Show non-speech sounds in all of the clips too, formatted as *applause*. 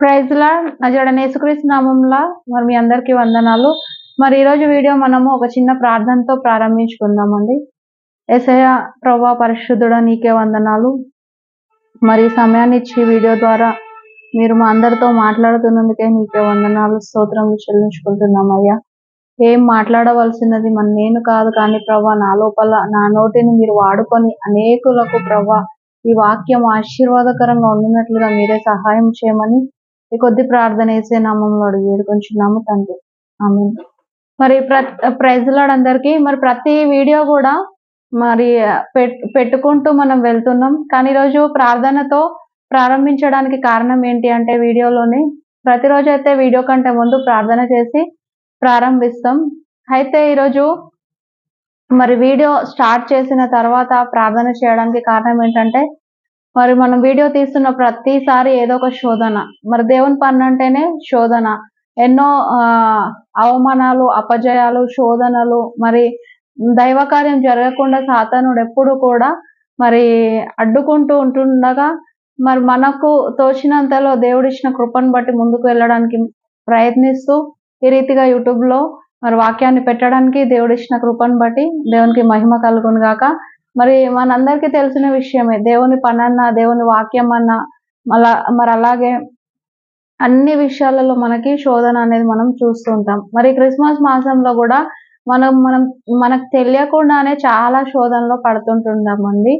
ప్రైజ్లా నజడని యేసుక్రీస్తు నామంలా మరి మీ అందరికీ వందనాలు. మరి ఈరోజు వీడియో మనము ఒక చిన్న ప్రార్థనతో ప్రారంభించుకుందామండి. ఎసయ ప్రభా పరిశుద్ధుడ నీకే వందనాలు. మరి సమయాన్ని ఇచ్చి వీడియో ద్వారా మీరు మా అందరితో మాట్లాడుతున్నందుకే నీకే వందనాలు. స్తోత్రం చెల్లించుకుంటున్నాం అయ్యా ఏం మాట్లాడవలసినది మన నేను కాదు కానీ ప్రభా నా లోపల నా నోటిని మీరు వాడుకొని అనేకులకు ప్రభా ఈ వాక్యం ఆశీర్వాదకరంగా ఉండినట్లుగా మీరే సహాయం చేయమని ఈ కొద్ది ప్రార్థన వేసే నామంలో అడిగి వేడుకొంచున్నాము తండ్రి ఆమె మరి ప్రైజ్లాడ్ అందరికీ మరి ప్రతి వీడియో కూడా మరి పెట్టుకుంటూ మనం వెళ్తున్నాం. కానీ ఈరోజు ప్రార్థనతో ప్రారంభించడానికి కారణం ఏంటి అంటే వీడియోలోని ప్రతిరోజు అయితే వీడియో కంటే ముందు ప్రార్థన చేసి ప్రారంభిస్తాం. అయితే ఈరోజు మరి వీడియో స్టార్ట్ చేసిన తర్వాత ప్రార్థన చేయడానికి కారణం ఏంటంటే మరి మనం వీడియో తీస్తున్న ప్రతిసారి ఏదో ఒక శోధన. మరి దేవుని పన్ను అంటేనే శోధన. ఎన్నో అవమానాలు అపజయాలు శోధనలు మరి దైవకార్యం జరగకుండా సాతానుడు ఎప్పుడు కూడా మరి అడ్డుకుంటూ ఉంటుండగా మరి మనకు తోచినంతలో దేవుడిచ్చిన కృపను బట్టి ముందుకు వెళ్ళడానికి ప్రయత్నిస్తూ ఈ రీతిగా యూట్యూబ్లో మరి వాక్యాన్ని పెట్టడానికి దేవుడిచ్చిన కృపను బట్టి దేవునికి మహిమ కలుగును గాక మరి మనందరికీ తెలిసిన విషయమే. దేవుని పనన్నా దేవుని వాక్యం అన్నా మళ్ళా మరి అలాగే అన్ని విషయాలలో మనకి శోధన అనేది మనం చూస్తుంటాం. మరి క్రిస్మస్ మాసంలో కూడా మనం మనం మనకు తెలియకుండానే చాలా శోధనలో పడుతుంటుంటామండి.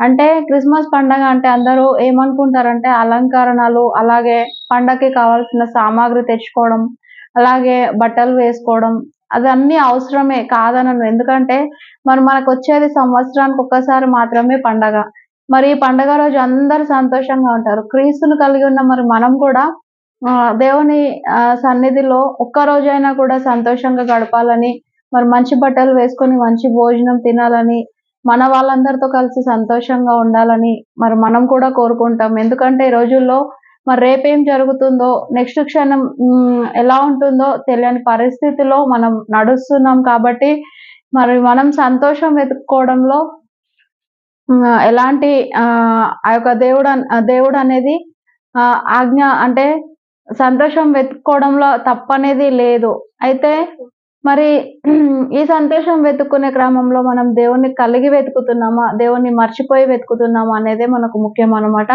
అంటే క్రిస్మస్ పండగ అంటే అందరూ ఏమనుకుంటారంటే అలంకరణలు అలాగే పండగకి కావాల్సిన సామాగ్రి తెచ్చుకోవడం అలాగే బట్టలు వేసుకోవడం అదన్నీ అవసరమే కాదనను. ఎందుకంటే మరి మనకు వచ్చేది సంవత్సరానికి ఒక్కసారి మాత్రమే పండగ. మరి ఈ పండగ రోజు అందరు సంతోషంగా ఉంటారు. క్రీస్తును కలిగి ఉన్న మరి మనం కూడా దేవుని సన్నిధిలో ఒక్క రోజైనా కూడా సంతోషంగా గడపాలని మరి మంచి బట్టలు వేసుకొని మంచి భోజనం తినాలని మన వాళ్ళందరితో కలిసి సంతోషంగా ఉండాలని మరి మనం కూడా కోరుకుంటాం. ఎందుకంటే ఈ రోజుల్లో మరి రేపేం జరుగుతుందో నెక్స్ట్ క్షణం ఎలా ఉంటుందో తెలియని పరిస్థితిలో మనం నడుస్తున్నాం కాబట్టి మరి మనం సంతోషం వెతుక్కోవడంలో ఎలాంటి ఆ యొక్క దేవుడు దేవుడు అనేది ఆజ్ఞ అంటే సంతోషం వెతుక్కోవడంలో తప్పనేది లేదు. అయితే మరి *clears throat* ఈ సంతోషం వెతుక్కునే క్రమంలో మనం దేవుణ్ణి కలిగి వెతుకుతున్నామా? దేవుణ్ణి మర్చిపోయి వెతుకుతున్నామా అనేదే మనకు ముఖ్యం అనమాట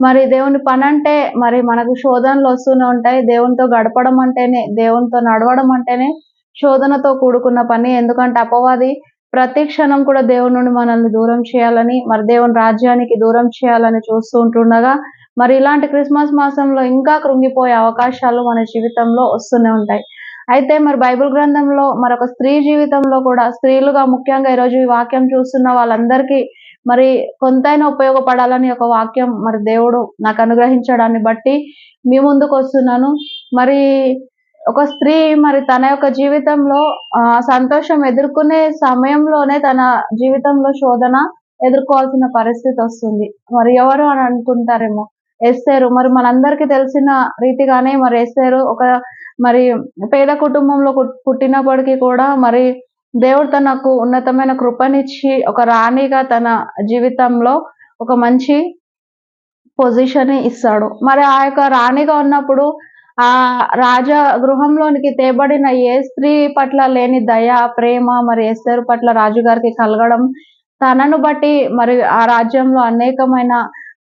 మరి దేవుని పని అంటే మరి మనకు శోధనలు వస్తూనే ఉంటాయి. దేవునితో గడపడం అంటేనే దేవునితో నడవడం అంటేనే శోధనతో కూడుకున్న పని. ఎందుకంటే అపవాది ప్రతి క్షణం కూడా దేవుని నుండి మనల్ని దూరం చేయాలని మరి దేవుని రాజ్యానికి దూరం చేయాలని చూస్తూ ఉంటుండగా మరి ఇలాంటి క్రిస్మస్ మాసంలో ఇంకా కృంగిపోయే అవకాశాలు మన జీవితంలో వస్తూనే ఉంటాయి. అయితే మరి బైబిల్ గ్రంథంలో మరొక స్త్రీ జీవితంలో కూడా స్త్రీలుగా ముఖ్యంగా ఈరోజు ఈ వాక్యం చూస్తున్న వాళ్ళందరికీ మరి కొంతైనా ఉపయోగపడాలని ఒక వాక్యం మరి దేవుడు నాకు అనుగ్రహించడాన్ని బట్టి మీ ముందుకు వస్తున్నాను. మరి ఒక స్త్రీ మరి తన యొక్క జీవితంలో సంతోషం ఎదుర్కొనే సమయంలోనే తన జీవితంలో శోధన ఎదుర్కోవాల్సిన పరిస్థితి వస్తుంది. మరి ఎవరు అని అనుకుంటారేమో? ఎస్సేరు మరి మనందరికీ తెలిసిన రీతిగానే మరి ఎస్సేరు ఒక మరి పేద కుటుంబంలో పుట్టినప్పటికీ కూడా మరి దేవుడు తనకు ఉన్నతమైన కృపనిచ్చి ఒక రాణిగా తన జీవితంలో ఒక మంచి పొజిషన్ ఇస్తాడు. మరి ఆ యొక్క రాణిగా ఉన్నప్పుడు ఆ రాజ గృహంలోనికి తేబడిన ఏ స్త్రీ పట్ల లేని దయ ప్రేమ మరి ఎస్తరు పట్ల రాజుగారికి కలగడం తనను బట్టి మరి ఆ రాజ్యంలో అనేకమైన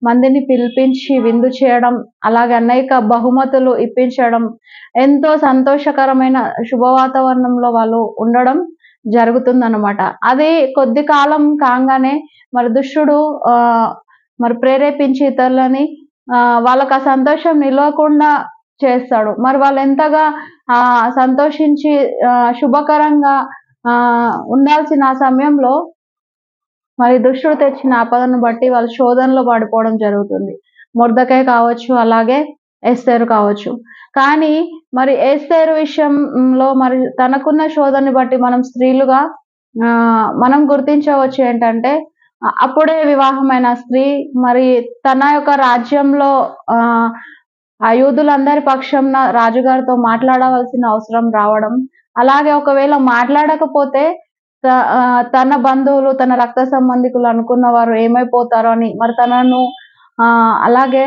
మందిని పిలిపించి విందు చేయడం అలాగే అనేక బహుమతులు ఇప్పించడం ఎంతో సంతోషకరమైన శుభ వాతావరణంలో వాళ్ళు ఉండడం జరుగుతుందన్నమాట. అది కొద్ది కాలం కాగానే మరి దుష్టుడు మరి ప్రేరేపించి ఇతరులని వాళ్ళకి ఆ సంతోషం నిలవకుండా చేస్తాడు. మరి వాళ్ళు ఎంతగా ఆ సంతోషించి శుభకరంగా ఉండాల్సిన ఆ సమయంలో మరి దుష్టుడు తెచ్చిన ఆపదను బట్టి వాళ్ళు శోధనలో పడిపోవడం జరుగుతుంది. ముర్దకాయ కావచ్చు అలాగే ఎస్తేరు కావచ్చు. కానీ మరి ఏస్తేరు విషయంలో మరి తనకున్న శోధనని బట్టి మనం స్త్రీలుగా మనం గుర్తించవచ్చు ఏంటంటే అప్పుడే వివాహమైన స్త్రీ మరి తన యొక్క రాజ్యంలో ఆ యూదులందరి పక్షంన రాజుగారితో మాట్లాడవలసిన అవసరం రావడం. అలాగే ఒకవేళ మాట్లాడకపోతే తన బంధువులు తన రక్త సంబంధికులు అనుకున్న వారు ఏమైపోతారో అని మరి తనను అలాగే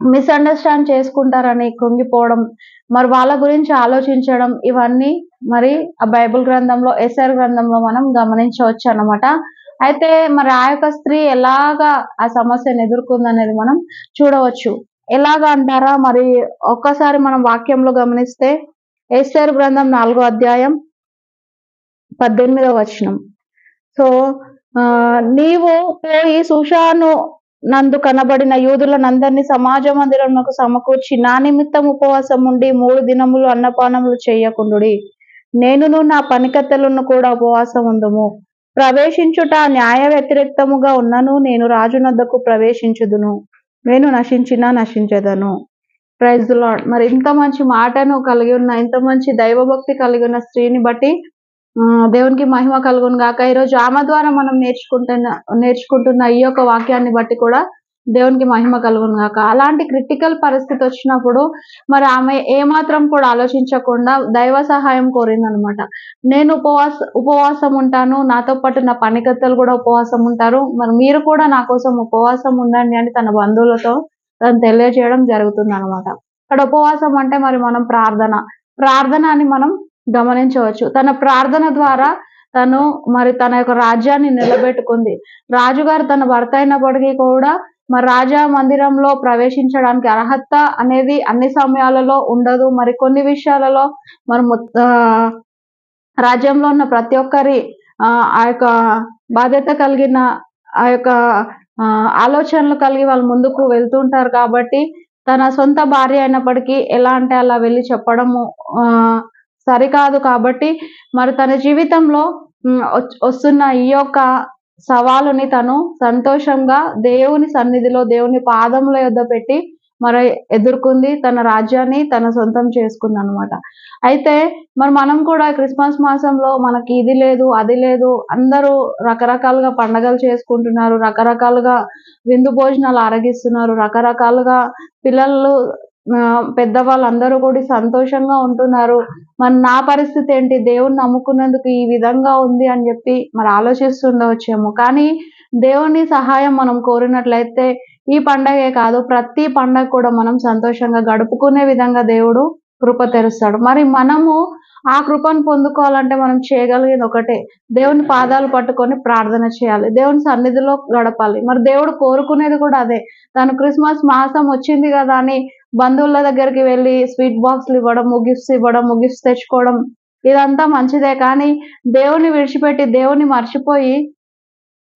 మిస్అండర్స్టాండ్ చేసుకుంటారని కుంగిపోవడం మరి వాళ్ళ గురించి ఆలోచించడం ఇవన్నీ మరి ఆ బైబిల్ గ్రంథంలో ఎస్ఆర్ గ్రంథంలో మనం గమనించవచ్చు అన్నమాట. అయితే మరి ఆ యొక్క స్త్రీ ఎలాగా ఆ సమస్యను ఎదుర్కొందనేది మనం చూడవచ్చు. ఎలాగా అంటారా? మరి ఒక్కసారి మనం వాక్యంలో గమనిస్తే ఎస్ఆర్ గ్రంథం నాలుగో అధ్యాయం పద్దెనిమిదవ వచనం. సో ఆ, నీవు పోయి సుషాను నందు కనబడిన యూదులనందరినీ సమాజ మందిరమునకు సమకూర్చి నా నిమిత్తం ఉపవాసం ఉండి మూడు దినములు అన్నపానములు చేయకుండుడి. నేనును నా పనికత్తెలను కూడా ఉపవాసం ఉందము. ప్రవేశించుట న్యాయ వ్యతిరేక్తముగా ఉన్నను నేను రాజునద్దకు ప్రవేశించుదును. నేను నశించినా నశించదను. ప్రైజ్ లాడ్ మరి ఇంత మంచి మాటను కలిగి ఉన్న ఇంత మంచి దైవభక్తి కలిగి ఉన్న స్త్రీని బట్టి దేవునికి మహిమ కలుగును గాక. ఈరోజు ఆమె ద్వారా మనం నేర్చుకుంటున్న నేర్చుకుంటున్న ఈ యొక్క వాక్యాన్ని బట్టి కూడా దేవునికి మహిమ కలుగును గాక. అలాంటి క్రిటికల్ పరిస్థితి వచ్చినప్పుడు మరి ఆమె ఏమాత్రం కూడా ఆలోచించకుండా దైవ సహాయం కోరిందనమాట. నేను ఉపవాస ఉపవాసం ఉంటాను నాతో పాటు నా పనికత్తలు కూడా ఉపవాసం ఉంటారు. మరి మీరు కూడా నా కోసం ఉపవాసం ఉండండి అని తన బంధువులతో తను తెలియజేయడం జరుగుతుంది అనమాట ఇక్కడ ఉపవాసం అంటే మరి మనం ప్రార్థన ప్రార్థన అని మనం గమనించవచ్చు. తన ప్రార్థన ద్వారా తను మరి తన యొక్క రాజ్యాన్ని నిలబెట్టుకుంది. రాజుగారు తన భర్త అయినప్పటికీ కూడా మరి రాజా మందిరంలో ప్రవేశించడానికి అర్హత అనేది అన్ని సమయాలలో ఉండదు. మరి కొన్ని విషయాలలో మరి రాజ్యంలో ఉన్న ప్రతి ఒక్కరి ఆ యొక్క బాధ్యత కలిగిన ఆ యొక్క ఆలోచనలు కలిగి వాళ్ళు ముందుకు వెళ్తుంటారు కాబట్టి తన సొంత భార్య అయినప్పటికీ ఎలా అంటే అలా వెళ్ళి చెప్పడము సరికాదు కాబట్టి మరి తన జీవితంలో వస్తున్న ఈ యొక్క సవాలుని తను సంతోషంగా దేవుని సన్నిధిలో దేవుని పాదముల యొద్ద పెట్టి మరి ఎదుర్కొంది తన రాజ్యాన్ని తన సొంతం చేసుకుంది అనమాట అయితే మరి మనం కూడా క్రిస్మస్ మాసంలో మనకి ఇది లేదు అది లేదు అందరూ రకరకాలుగా పండగలు చేసుకుంటున్నారు రకరకాలుగా విందు భోజనాలు ఆరగిస్తున్నారు రకరకాలుగా పిల్లలు పెద్దవాళ్ళందరూ కూడా సంతోషంగా ఉంటున్నారు. మరి నా పరిస్థితి ఏంటి? దేవుణ్ణి నమ్ముకున్నందుకు ఈ విధంగా ఉంది అని చెప్పి మరి ఆలోచిస్తుండవచ్చేమో. కానీ దేవుని సహాయం మనం కోరినట్లయితే ఈ పండగే కాదు ప్రతి పండగ కూడా మనం సంతోషంగా గడుపుకునే విధంగా దేవుడు కృప తెరుస్తాడు. మరి మనము ఆ కృపను పొందుకోవాలంటే మనం చేయగలిగేది ఒకటే దేవుని పాదాలు పట్టుకొని ప్రార్థన చేయాలి. దేవుని సన్నిధిలో గడపాలి. మరి దేవుడు కోరుకునేది కూడా అదే. తను క్రిస్మస్ మాసం వచ్చింది కదా అని బంధువుల దగ్గరికి వెళ్ళి స్వీట్ బాక్స్లు ఇవ్వడము గిఫ్ట్స్ ఇవ్వడము గిఫ్ట్స్ తెచ్చుకోవడం ఇదంతా మంచిదే. కానీ దేవుని విడిచిపెట్టి దేవుని మర్చిపోయి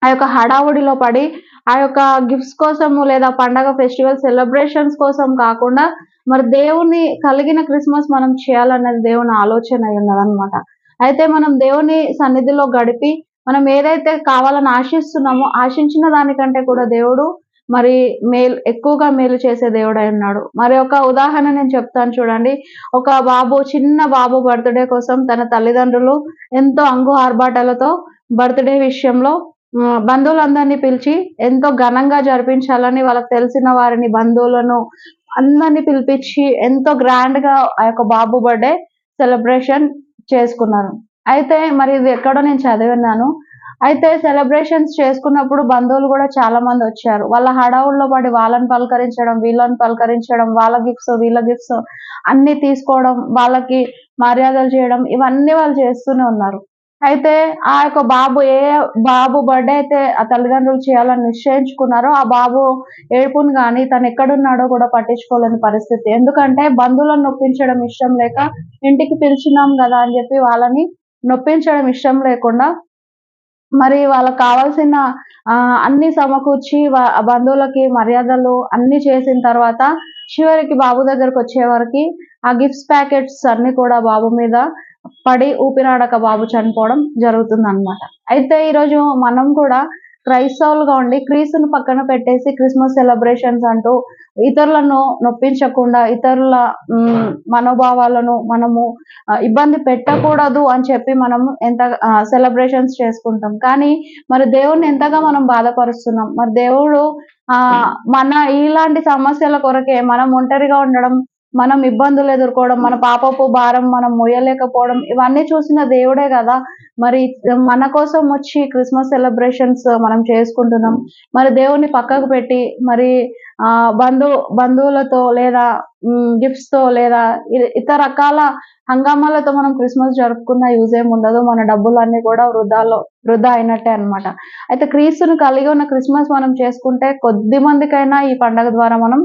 ఆ యొక్క హడావుడిలో పడి ఆ యొక్క గిఫ్ట్స్ కోసము లేదా పండగ ఫెస్టివల్ సెలబ్రేషన్స్ కోసం కాకుండా మరి దేవుని కలిగిన క్రిస్మస్ మనం చేయాలన్నది దేవుని ఆలోచన అయి ఉన్నదన్నమాట. అయితే మనం దేవుని సన్నిధిలో గడిపి మనం ఏదైతే కావాలని ఆశిస్తున్నామో ఆశించిన దానికంటే కూడా దేవుడు మరి మేలు ఎక్కువగా మేలు చేసే దేవుడై ఉన్నాడు. మరి ఒక ఉదాహరణ నేను చెప్తాను చూడండి. ఒక బాబు చిన్న బాబు బర్త్డే కోసం తన తల్లిదండ్రులు ఎంతో అంగు ఆర్భాటాలతో బర్త్డే విషయంలో బంధువులందరినీ పిలిచి ఎంతో ఘనంగా జరిపించాలని వాళ్ళకి తెలిసిన వారిని బంధువులను అందరినీ పిలిపించి ఎంతో గ్రాండ్గా ఆ యొక్క బాబు బర్త్డే సెలబ్రేషన్ చేసుకున్నారు. అయితే మరి ఇది ఎక్కడో నేను చదివినాను అయితే సెలబ్రేషన్స్ చేసుకున్నప్పుడు బంధువులు కూడా చాలా మంది వచ్చారు. వాళ్ళ హడావుల్లో పడి వాళ్ళని పలకరించడం వీళ్ళని పలకరించడం వాళ్ళ గిఫ్ట్స్ వీళ్ళ గిఫ్ట్స్ అన్ని తీసుకోవడం వాళ్ళకి మర్యాదలు చేయడం ఇవన్నీ వాళ్ళు చేస్తూనే ఉన్నారు. అయితే ఆ యొక్క బాబు ఏ బాబు బర్త్డే అయితే ఆ తల్లిదండ్రులు చేయాలని నిశ్చయించుకున్నారో ఆ బాబు ఏడుపుని కానీ తను ఎక్కడున్నాడో కూడా పట్టించుకోలేని పరిస్థితి. ఎందుకంటే బంధువులను నొప్పించడం ఇష్టం లేక ఇంటికి పిలిచినాం కదా అని చెప్పి వాళ్ళని నొప్పించడం ఇష్టం లేకుండా మరి వాళ్ళకి కావాల్సిన అన్ని సమకూర్చి బంధువులకి మర్యాదలు అన్ని చేసిన తర్వాత చివరికి బాబు దగ్గరకు వచ్చే ఆ గిఫ్ట్స్ ప్యాకెట్స్ అన్ని కూడా బాబు మీద పడి ఊపిరాడక బాబు చనిపోవడం జరుగుతుంది అనమాట అయితే ఈరోజు మనం కూడా క్రైస్తవులుగా ఉండి క్రీస్తుని పక్కన పెట్టేసి క్రిస్మస్ సెలబ్రేషన్స్ అంటూ ఇతరులను నొప్పించకుండా ఇతరుల మనోభావాలను మనము ఇబ్బంది పెట్టకూడదు అని చెప్పి మనం ఎంత సెలబ్రేషన్స్ చేసుకుంటాం. కానీ మరి దేవుణ్ణి ఎంతగా మనం బాధపరుస్తున్నాం? మరి దేవుడు ఆ మన ఇలాంటి సమస్యల కొరకే మనం ఒంటరిగా ఉండడం మనం ఇబ్బందులు ఎదుర్కోవడం మన పాపపు భారం మనం మోయలేకపోవడం ఇవన్నీ చూసిన దేవుడే కదా మరి మన కోసం వచ్చి క్రిస్మస్ సెలబ్రేషన్స్ మనం చేసుకుంటున్నాం. మరి దేవుణ్ణి పక్కకు పెట్టి మరి ఆ బంధు బంధువులతో లేదా గిఫ్ట్స్తో లేదా ఇతర రకాల హంగామాలతో మనం క్రిస్మస్ జరుపుకున్న యూజ్ ఏమి ఉండదు. మన డబ్బులన్నీ కూడా వృధాలో వృధా అయినట్టే అన్నమాట. అయితే క్రీస్తుని కలిగి ఉన్న క్రిస్మస్ మనం చేసుకుంటే కొద్ది మందికైనా ఈ పండగ ద్వారా మనం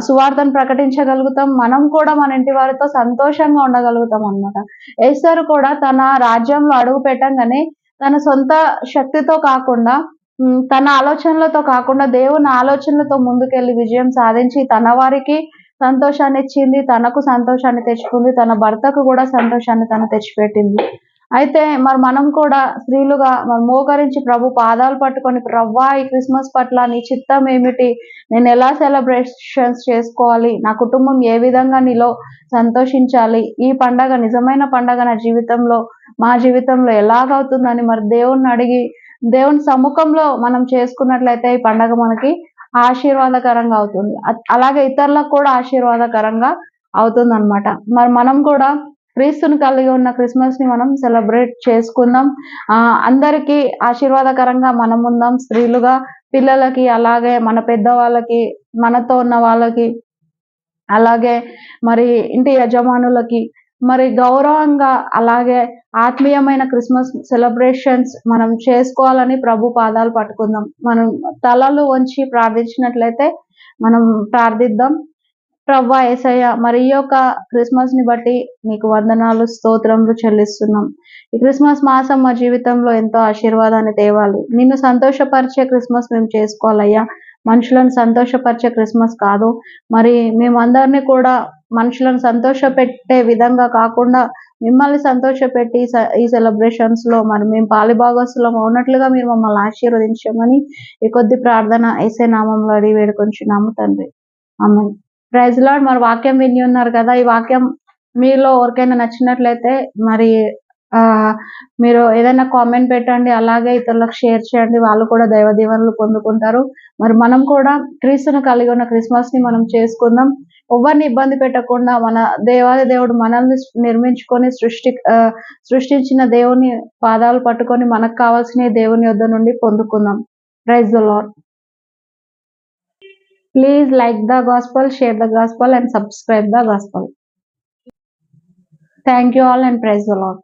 సువార్తను ప్రకటించగలుగుతాం. మనం కూడా మన ఇంటి వారితో సంతోషంగా ఉండగలుగుతాం అన్నమాట. ఏస్తారు కూడా తన రాజ్యంలో అడుగు పెట్టంగానే తన సొంత శక్తితో కాకుండా తన ఆలోచనలతో కాకుండా దేవుని ఆలోచనలతో ముందుకెళ్ళి విజయం సాధించి తన వారికి సంతోషాన్ని ఇచ్చింది తనకు సంతోషాన్ని తెచ్చుకుంది తన భర్తకు కూడా సంతోషాన్ని తను తెచ్చిపెట్టింది. అయితే మరి మనం కూడా స్త్రీలుగా మరి మోకరించి ప్రభు పాదాలు పట్టుకొని ప్రవ్వా ఈ క్రిస్మస్ పట్ల నీ చిత్తం ఏమిటి? నేను ఎలా సెలబ్రేషన్స్ చేసుకోవాలి? నా కుటుంబం ఏ విధంగా నీలో సంతోషించాలి? ఈ పండగ నిజమైన పండగ నా జీవితంలో మా జీవితంలో ఎలాగవుతుందని మరి దేవుణ్ణి అడిగి దేవుని సముఖంలో మనం చేసుకున్నట్లయితే ఈ పండగ మనకి ఆశీర్వాదకరంగా అవుతుంది. అలాగే ఇతరులకు కూడా ఆశీర్వాదకరంగా అవుతుంది అనమాట మరి మనం కూడా క్రీస్తుని కలిగి ఉన్న క్రిస్మస్ని మనం సెలబ్రేట్ చేసుకుందాం. ఆ అందరికీ ఆశీర్వాదకరంగా మనం ఉందాం. స్త్రీలుగా పిల్లలకి అలాగే మన పెద్దవాళ్ళకి మనతో ఉన్న వాళ్ళకి అలాగే మరి ఇంటి యజమానులకి మరి గౌరవంగా అలాగే ఆత్మీయమైన క్రిస్మస్ సెలబ్రేషన్స్ మనం చేసుకోవాలని ప్రభు పాదాలు పట్టుకుందాం. మనం తలలు వంచి ప్రార్థించినట్లయితే మనం ప్రార్థిద్దాం. ప్రవ్వా ఏసయ్య మరి ఈ యొక్క క్రిస్మస్ని బట్టి మీకు వందనాలు స్తోత్రములు చెల్లిస్తున్నాం. ఈ క్రిస్మస్ మాసం మా జీవితంలో ఎంతో ఆశీర్వాదాన్ని తేవాలి. నిన్ను సంతోషపరిచే క్రిస్మస్ మేము చేసుకోవాలయ్యా. మనుషులను సంతోషపరిచే క్రిస్మస్ కాదు. మరి మేమందరినీ కూడా మనుషులను సంతోష పెట్టే విధంగా కాకుండా మిమ్మల్ని సంతోషపెట్టి ఈ ఈ సెలబ్రేషన్స్లో మరి మేము పాలిభాగస్తులం ఉన్నట్లుగా మీరు మమ్మల్ని ఆశీర్వదించమని ఈ కొద్ది ప్రార్థన ఏసే నామంలో అడిగి వేడుకొంచున్నాము తండ్రి. ఆమె ప్రైజ్ లాడ్ మరి వాక్యం విని ఉన్నారు కదా. ఈ వాక్యం మీలో ఎవరికైనా నచ్చినట్లయితే మరి ఆ మీరు ఏదైనా కామెంట్ పెట్టండి అలాగే ఇతరులకు షేర్ చేయండి. వాళ్ళు కూడా దైవ దీవెనలు పొందుకుంటారు. మరి మనం కూడా క్రీస్తును కలిగి ఉన్న క్రిస్మస్ని మనం చేసుకుందాం. ఎవరిని ఇబ్బంది పెట్టకుండా మన దేవాది దేవుడు మనల్ని నిర్మించుకొని సృష్టి ఆ, సృష్టించిన దేవుని పాదాలు పట్టుకొని మనకు కావాల్సిన దేవుని యొద్ద నుండి పొందుకుందాం. Praise the lord Please like the gospel, share the gospel and subscribe the gospel. Thank you all and praise the Lord.